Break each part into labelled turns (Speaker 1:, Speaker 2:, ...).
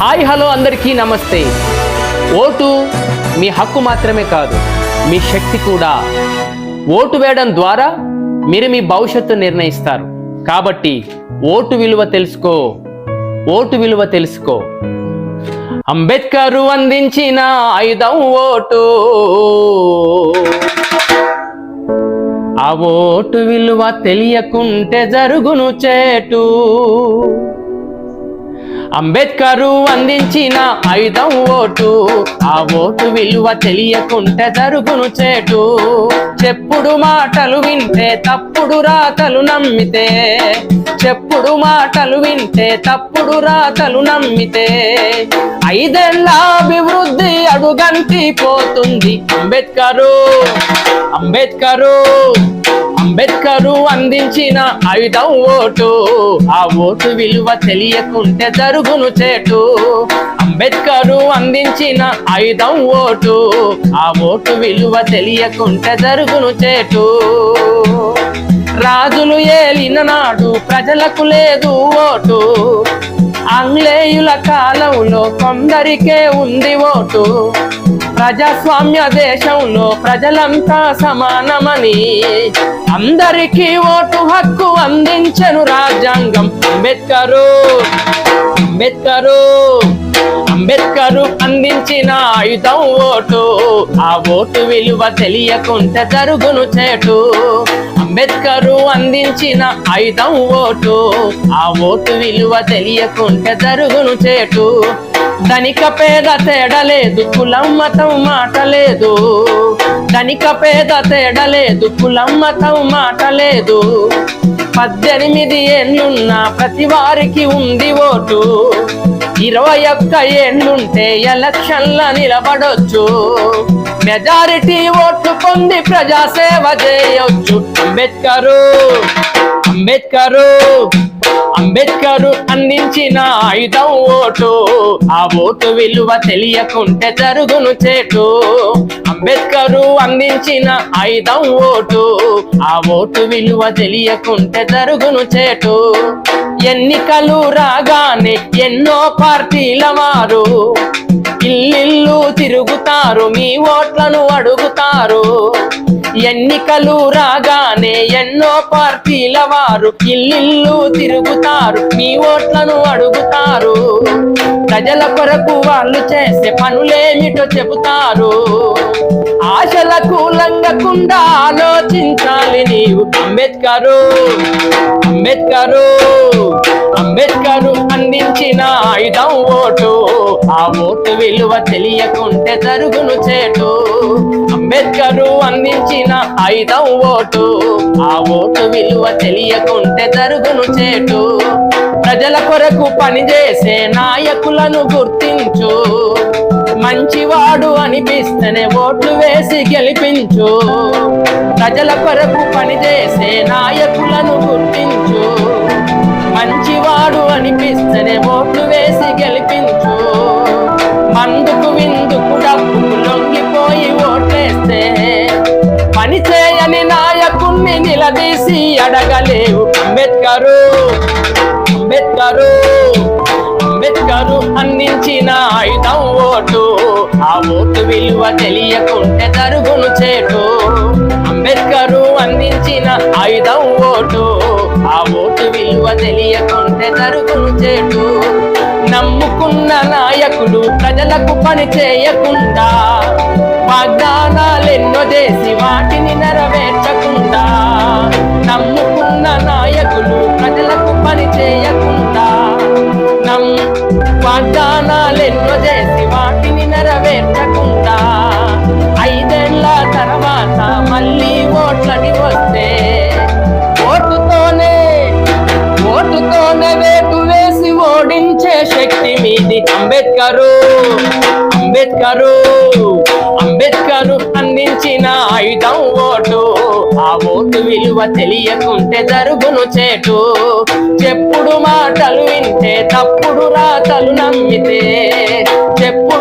Speaker 1: Hi hello అందరికీ నమస్తే. Vote మీ హక్కు మాత్రమే కాదు మీ శక్తి కూడా. ఓటు వేయడం ద్వారా మీరు మీ భవిష్యత్తు నిర్ణయిస్తారు. కాబట్టి ఓటు విలువ తెలుసుకో ఓటు విలువ తెలుసుకో. అంబేద్కర్ అందించిన ఆయుధం ఓటు. ఆ ఓటు విలువ తెలియకుంటే జరుగును చేటు. అంబేద్కరు అందించిన ఆయుధం ఓటు. ఆ ఓటు విలువ తెలియకుంటే జరుగును చేటు. చెప్పుడు మాటలు వింటే తప్పుడు రాతలు నమ్మితే. చెప్పుడు మాటలు వింటే తప్పుడు రాతలు నమ్మితే. ఐదేళ్ళ అభివృద్ధి అడుగంటి పోతుంది అంబేద్కరు. అంబేద్కరు. అంబేద్కరు అందించిన ఆయుధం ఓటు. ఆ ఓటు విలువ తెలియకుంటే జరుగును చేటు. అంబేద్కరు అందించిన ఆయుధం ఓటు. ఆ ఓటు విలువ తెలియకుంటే జరుగును చేటు. రాజులు ఏలిన నాడు ప్రజలకు లేదు ఓటు. ఆంగ్లేయుల కాలంలో కొందరికే ఉంది ఓటు. ప్రజాస్వామ్య దేశంలో ప్రజలంతా సమానమని. అందరికీ ఓటు హక్కు అందించను రాజ్యాంగం. అంబేద్కరు అంబేద్కరు అంబేద్కరు అందించిన ఆయుధం ఓటు. ఆ ఓటు విలువ తెలియకుంటే జరుగును చేటు. అంబేద్కరు అందించిన ఆయుధం ఓటు. ఆ ఓటు విలువ తెలియకుంటే జరుగును చేటు. ధనిక పేద తేడలేదు కులం మతం మాట లేదు ధనిక పేద తేడలేదు కులం మతం మాట లేదు పద్దెనిమిది ఏళ్ళున్న ప్రతి వారికి ఉంది ఓటు. ఇరవై ఒక్క ఏళ్ళుంటే ఎలక్షన్ల నిలబడొచ్చు. మెజారిటీ ఓట్లు పొంది ప్రజాసేవ చేయొచ్చు. అంబేద్కరు అంబేద్కరు. అంబేద్కరు అందించిన ఆయుధం ఓటు. ఆ ఓటు విలువ తెలియకుంటే జరుగును చేటు. అంబేద్కరు అందించిన ఆయుధం ఓటు. ఆ ఓటు విలువ తెలియకుంటే జరుగును చేటు. ఎన్నికలు రాగానే ఎన్నో పార్టీల వారు ఇల్లిల్లు తిరుగుతారు మీ ఓట్లను అడుగుతారు. ఎన్నికలు రాగానే ఎన్నో పార్టీల వారు ఇల్లిల్లు తిరుగుతారు మీ ఓట్లను అడుగుతారు. ప్రజల కొరకు వాళ్ళు చేసే పనులేమిటో చెబుతారు. ఆశలకు లంగకుండా ఆలోచించాలి నీవు అంబేద్కరు అంబేద్కరు అంబేద్కరు అందించిన ఆయుధం ఓటు. ఆ ఓటు విలువ తెలియకుంటే జరుగును చేటు. అంబేద్కరు అందించిన ఐదవ ఓటు. ఆ ఓటు విలువ తెలియకుంటే జరుగును చేటు. ప్రజల కొరకు పనిచేసే నాయకులను గుర్తించు. మంచివాడు అనిపిస్తేనే ఓట్లు వేసి గెలిపించు. ప్రజల కొరకు పనిచేసే నాయకులను గుర్తించు. మంచివాడు అనిపిస్తేనే ఓట్లు చేసి అడగలేవు. అంబేద్కరు అంబేద్కరు అంబేద్కరు అందించిన ఆయుధం ఓటు. ఆ ఓటు విలువ తెలియకుంటే తరుగును చేటు. అంబేద్కరు అందించిన ఆయుధం ఓటు. ఆ ఓటు విలువ తెలియకుంటే తరుగును చేటు. నమ్ముకున్న నాయకుడు ప్రజలకు పని చేయకుండా వాగ్దానాలు ఎన్నో చేసి వాటిని నెరవేర్చకుండా శక్తి మీది. అంబేద్కరు అంబేద్కరు అంబేద్కరు అందించిన ఆయుధం ఓటు. ఆ ఓటు విలువ తెలియకుంటే జరుగును చేటు. చెప్పుడు మాటలు వింటే తప్పుడు రాతలు నమ్మితే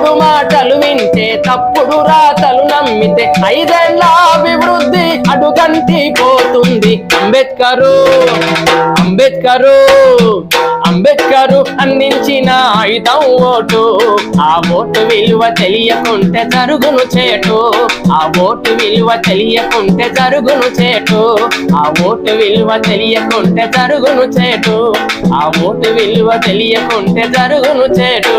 Speaker 1: తప్పుడు మాటలు వింటే తప్పుడు తప్పుడు రాతలు నమ్మితే ఐదేళ్ళ అభివృద్ధి అడుగంటి పోతుంది. అంబేద్కరు అంబేద్కరు అంబేద్కరు అందించిన ఆయుధం ఓటు. ఆ ఓటు విలువ తెలియకుంటే జరుగును చేటు. ఆ ఓటు విలువ తెలియకుంటే జరుగును చేటు. ఆ ఓటు విలువ తెలియకుంటే జరుగును చేటు. ఆ ఓటు విలువ తెలియకుంటే జరుగును చేటు.